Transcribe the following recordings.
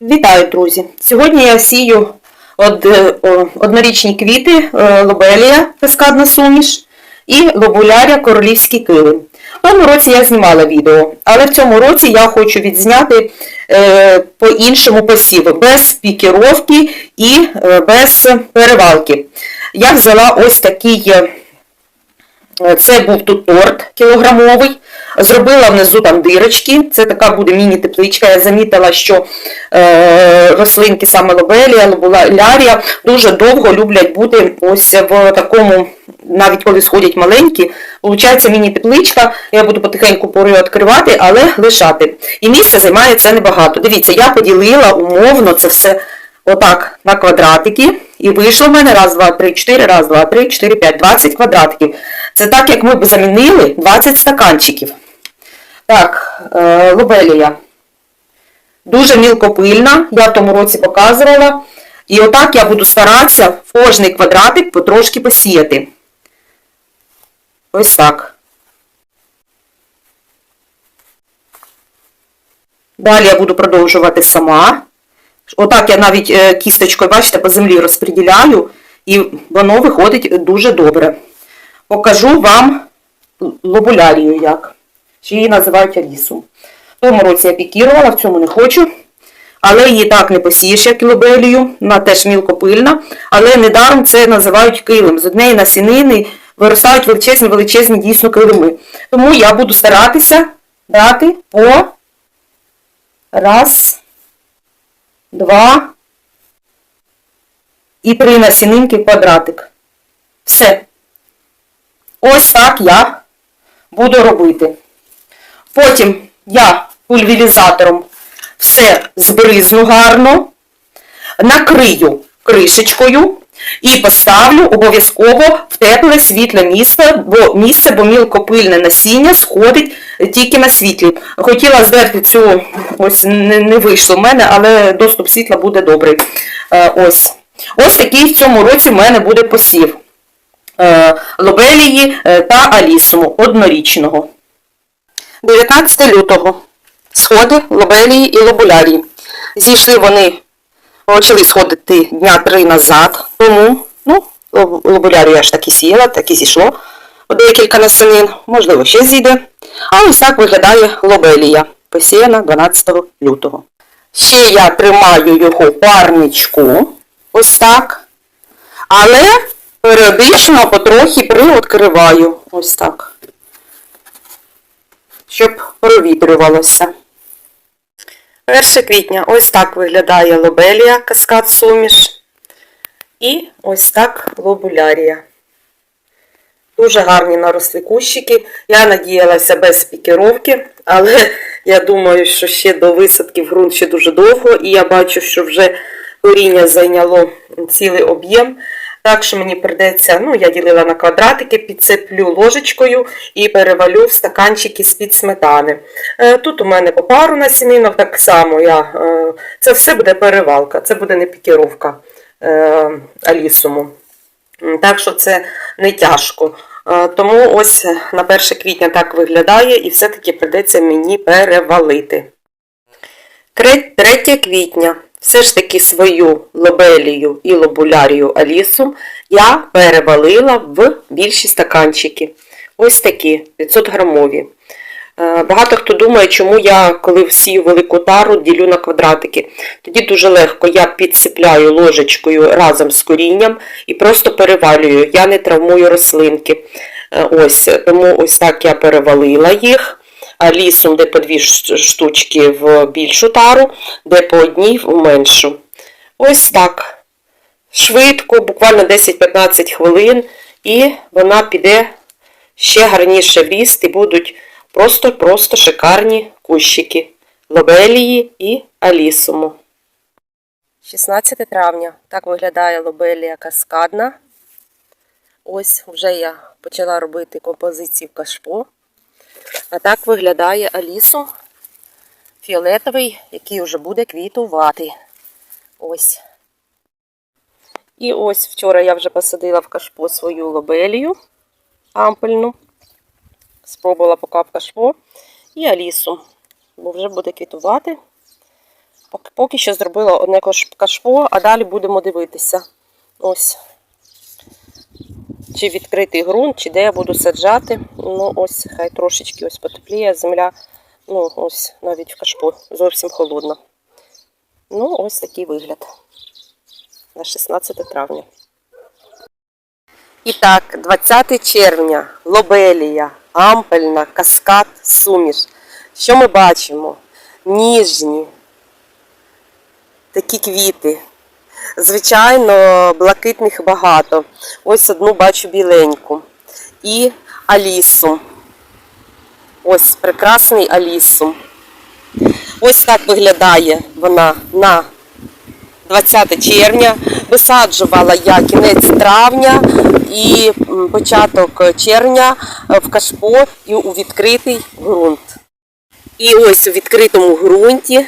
Вітаю, друзі! Сьогодні я сію од- е, однорічні квіти е, лобелія каскадна суміш і лобуляря королівський килим. В тому році я знімала відео, але в цьому році я хочу відзняти е, по іншому посіву, без пікіровки і без перевалки. Я взяла ось такий. Це був тут торт кілограмовий. Зробила внизу там дирочки. Це така буде міні-тепличка. Я замітила, що е, рослинки саме лобелія, лобулярія дуже довго люблять бути ось в такому, навіть коли сходять маленькі. Получається міні-тепличка. Я буду потихеньку пори відкривати, але лишати. І місце займає це небагато. Дивіться, я поділила умовно це все отак на квадратики. І вийшло в мене раз, два, три, чотири, раз, два, три, чотири, п'ять, 20 квадратиків. Це так, як ми б замінили 20 стаканчиків. Так, е, лобелія. Дуже мілкопильна, я в тому році показувала. І отак я буду старатися в кожний квадратик потрошки посіяти. Ось так. Далі я буду продовжувати сама. Отак я навіть е, кісточкою, бачите, по землі розподіляю, і воно виходить дуже добре. Покажу вам лобулярію як. Чи її називають алісу. В тому році я пікірувала, в цьому не хочу. Але її так не посієш, як лобелію. Вона теж мілкопильна. Але недаром це називають килим. З однієї насінини виростають величезні, величезні дійсно килими. Тому я буду старатися дати по раз, два і три насінинки квадратик. Все. Ось так я буду робити. Потім я пульверізатором все збризну гарно, накрию кришечкою і поставлю обов'язково в тепле світле місце, бо місце, бо мілкопильне насіння сходить тільки на світлі. Хотіла здерти цю, ось не, не вийшло в мене, але доступ світла буде добрий. Е, ось. Ось такий в цьому році в мене буде посів е, лобелії е, та алісуму однорічного. 19 лютого. Сходи лобелії і лобулярії. Зійшли вони, почали сходити дня три назад, тому, ну, лоб- лобулярію я ж так і сіяла, так і зійшло. Декілька насінин, можливо, ще зійде. А ось так виглядає лобелія, посіяна 12 лютого. Ще я тримаю його парничку, ось так. Але періодично потрохи приоткриваю. Ось так. Щоб провітрювалося. 1 квітня ось так виглядає лобелія каскад суміш. І ось так лобулярія. Дуже гарні наросли кущики. Я надіялася без пікіровки, але я думаю, що ще до висадки в ґрунт ще дуже довго, і я бачу, що вже коріння зайняло цілий об'єм. Так що мені придеться, ну, я ділила на квадратики, підсиплю ложечкою і перевалю в стаканчики з-під сметани. Е, Тут у мене по пару насінинок, так само я, е, це все буде перевалка, це буде не пікіровка е, алісуму. Так що це не тяжко. Тому ось на 1 квітня так виглядає і все-таки придеться мені перевалити. 3 квітня. Все ж таки свою лобелію і лобулярію алісу я перевалила в більші стаканчики. Ось такі 500 грамові. Е, Багато хто думає, чому я, коли всію велику тару, ділю на квадратики. Тоді дуже легко я підсипляю ложечкою разом з корінням і просто перевалюю. Я не травмую рослинки. Е, Ось, Тому ось так я перевалила їх. Лісом, де по дві штучки в більшу тару, де по одній в меншу. Ось так. Швидко, буквально 10-15 хвилин, і вона піде ще гарніше біст, і будуть просто-просто шикарні кущики лобелії і алісуму. 16 травня. Так виглядає лобелія каскадна. Ось вже я почала робити композиції в кашпо. А так виглядає алісу фіолетовий, який вже буде квітувати. Ось. І ось вчора я вже посадила в кашпо свою лобелію ампельну. Спробувала поки в кашпо. І алісу, бо вже буде квітувати. Поки що зробила одне кашпо, а далі будемо дивитися. Ось. Чи відкритий ґрунт, чи де я буду саджати. Ну, ось, хай трошечки ось потепліє земля. Ну, ось навіть в кашпо зовсім холодно. Ну, ось такий вигляд. На 16 травня. І так, 20 червня, лобелія, ампельна, каскад, суміш. Що ми бачимо? Ніжні такі квіти. Звичайно, блакитних багато. Ось одну бачу біленьку. І алісу. Ось прекрасний алісу. Ось так виглядає вона на 20 червня. Висаджувала я кінець травня і початок червня е, в кашпо і у відкритий ґрунт. І ось у відкритому ґрунті.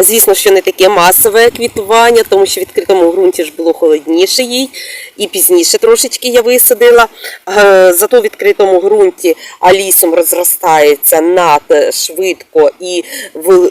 Звісно, що не таке масове квітування, тому що в відкритому ґрунті ж було холодніше їй. І пізніше трошечки я висадила. Е, Зато в відкритому ґрунті алісом розростається над швидко і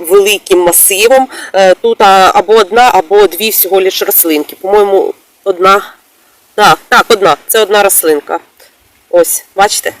великим масивом. Е, Тут або одна, або дві всього лиш рослинки. По-моєму, одна. Так, так, одна. Це одна рослинка. Ось, бачите?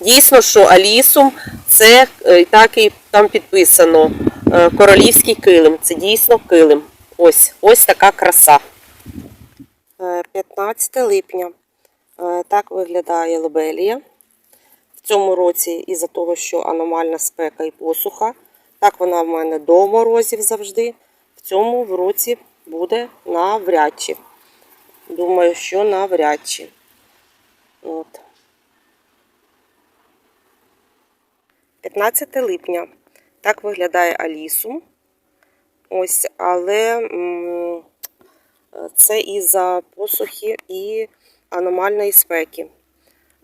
Дійсно, що Алісум це е, так і там підписано е, королівський килим. Це дійсно килим. Ось, ось така краса. Е, 15 липня. Е, Так виглядає лобелія. В цьому році із-за того, що аномальна спека і посуха. Так вона в мене до морозів завжди. В цьому році буде навряд чи. Думаю, що навряд чи. От. 15 липня. Так виглядає Алісу. Ось, але це із-за посухи і аномальної спеки.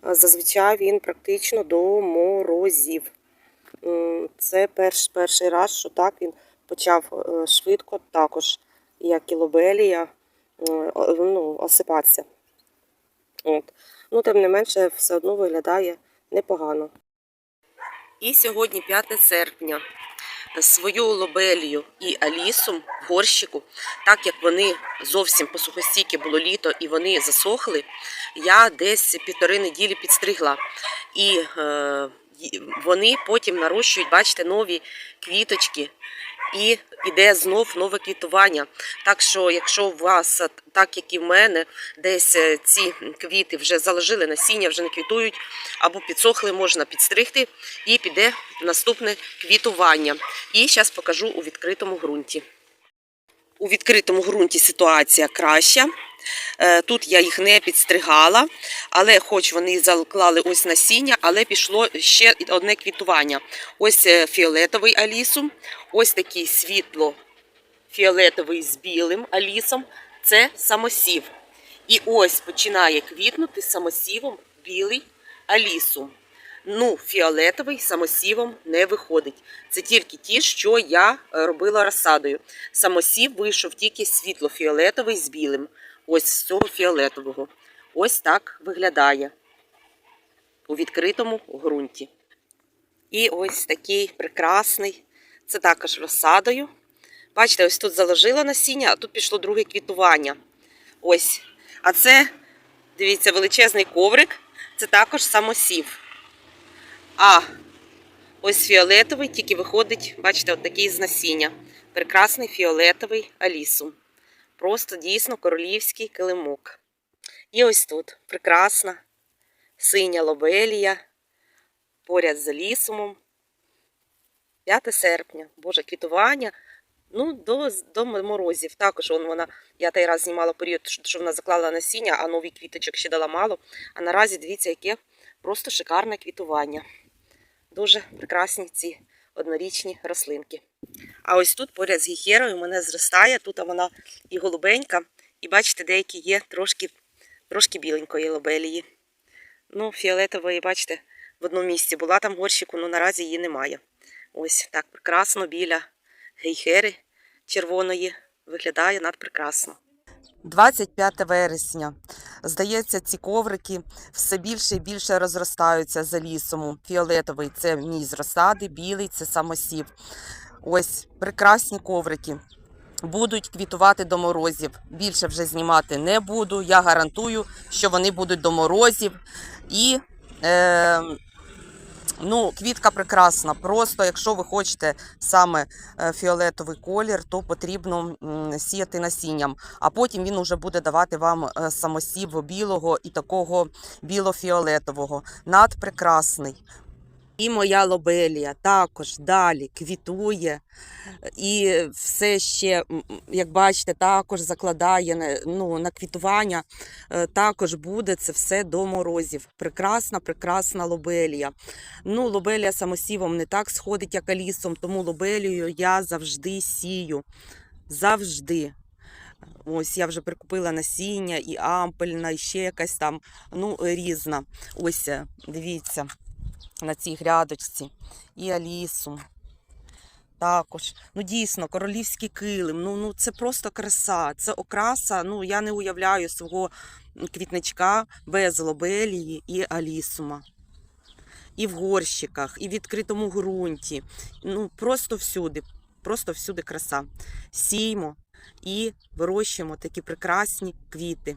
Зазвичай він практично до морозів. Це перш, перший раз, що так він почав е, швидко, також, як і лобелія, е, ну, осипатися. От. Ну, тим не менше, все одно виглядає непогано. І сьогодні 5 серпня. Свою лобелію і алісу в горщику, так як вони зовсім по сухостійки було літо і вони засохли, я десь півтори неділі підстригла. І е, вони потім нарощують, бачите, нові квіточки. І йде знов нове квітування. Так що, якщо у вас, так як і в мене, десь е, ці квіти вже заложили насіння, вже не квітують, або підсохли, можна підстригти, і піде наступне квітування. І зараз покажу у відкритому ґрунті. У відкритому ґрунті ситуація краща. Е, Тут я їх не підстригала, але хоч вони заклали ось насіння, але пішло ще одне квітування. Ось е, фіолетовий алісум, ось такий світло фіолетовий з білим алісом. Це самосів. І ось починає квітнути самосівом білий алісум. Ну, фіолетовий самосівом не виходить. Це тільки ті, що я е, робила розсадою. Самосів вийшов тільки світло-фіолетовий з білим. Ось з цього фіолетового. Ось так виглядає у відкритому ґрунті. І ось такий прекрасний. Це також розсадою. Бачите, ось тут заложила насіння, а тут пішло друге квітування. Ось. А це, дивіться, величезний коврик. Це також самосів. А ось фіолетовий тільки виходить, бачите, от такий з насіння. Прекрасний фіолетовий алісум. Просто дійсно королівський килимок. І ось тут прекрасна синя лобелія поряд з алісумом. 5 серпня, Боже, квітування. Ну, до, до морозів. Також вон вона, я той раз знімала період, що вона заклала насіння, а нові квіточок ще дала мало. А наразі дивіться, яке просто шикарне квітування. Дуже прекрасні ці однорічні рослинки. А ось тут поряд з гіхерою мене зростає. Тут вона і голубенька, і бачите, деякі є трошки, трошки біленької лобелії. Ну, фіолетової, бачите, в одному місці була там горщику, але наразі її немає. Ось так прекрасно біля гейхери червоної виглядає надпрекрасно. 25 вересня. Здається, ці коврики все більше і більше розростаються за лісом. Фіолетовий це мій з розсади, білий це самосів. Ось прекрасні коврики. будуть квітувати до морозів. Більше вже знімати не буду. Я гарантую, що вони будуть до морозів. І е, ну, квітка прекрасна. Просто якщо ви хочете саме е, фіолетовий колір, то потрібно сіяти насінням. А потім він уже буде давати вам е, самосів білого і такого біло-фіолетового. Надпрекрасний. І моя лобелія також далі квітує і все ще, як бачите, також закладає ну, на квітування. е, Також буде це все до морозів. Прекрасна, прекрасна лобелія. Ну, лобелія самосівом не так сходить, як алісом, тому лобелію я завжди сію. Завжди. Ось я вже прикупила насіння, і ампельна, і ще якась там, ну, різна. Ось, е, дивіться, на цій грядочці. І алісу. Також. Ну, дійсно, королівський килим. Ну, ну це просто краса. Це окраса. Ну, я не уявляю свого квітничка без лобелії і алісума. І в горщиках, і в відкритому ґрунті. Ну, просто всюди. Просто всюди краса. Сіймо і вирощуємо такі прекрасні квіти.